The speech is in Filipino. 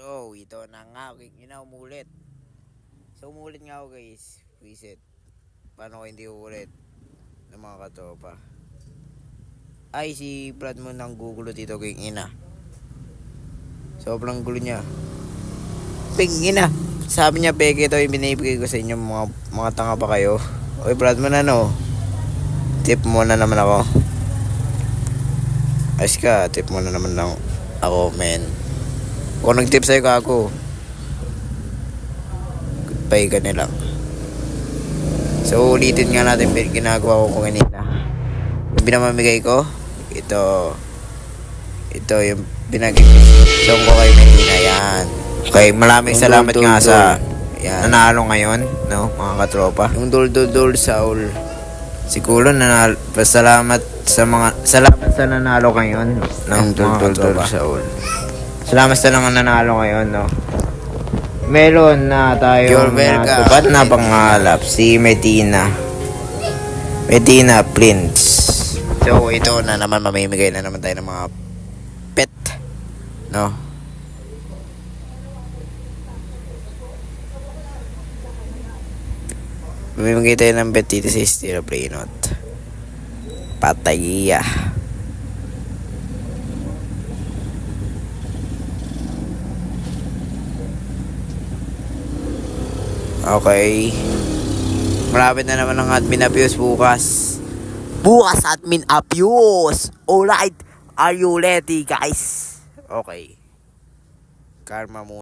So, ito na nga. Ina, umulit. So, umulit nga ako guys. Reset. Paano ko hindi uulit? Ng mga katropa. Ay, si Brad mo nang gugulo dito kay ina. Sobrang gulo niya. Ping, ina. Sabi niya, peke ito yung binibigay ko sa inyo. Mga, mga tanga pa kayo. Oy, Brad mo na no. Tip mo na naman ako. Ayos ka, tip mo na naman lang ako, men. Kung nag-tip sa'yo ka ako, goodbye ka na lang. So, ulitin nga natin bin- ginagawa ko kanina. Yung binamamigay ko, ito, ito yung pinag-song ko kay Medina, yan. Okay, maraming Yung salamat dul, nga dul, sa dul. yan. nanalo ngayon, no, mga katropa. Yung dul dul dul Saul. Siguro nanalo, pasalamat sa mga, salamat sa nanalo ngayon, no, Yung dul, mga dul, dul, katropa. Saul. Salamat sa mga nanalo ngayon, no. Meron na tayo natupad na pangalap, si Medina. Medina Prince. So, ito na naman, mamimigay na naman tayo ng mga pet, no. Mamimigay tayo ng pet dito sa Steel Playnot. Pataya. Okay. Malapit na naman ang admin abuse bukas. Bukas admin abuse! Alright, are you ready guys? Okay. Karma muna.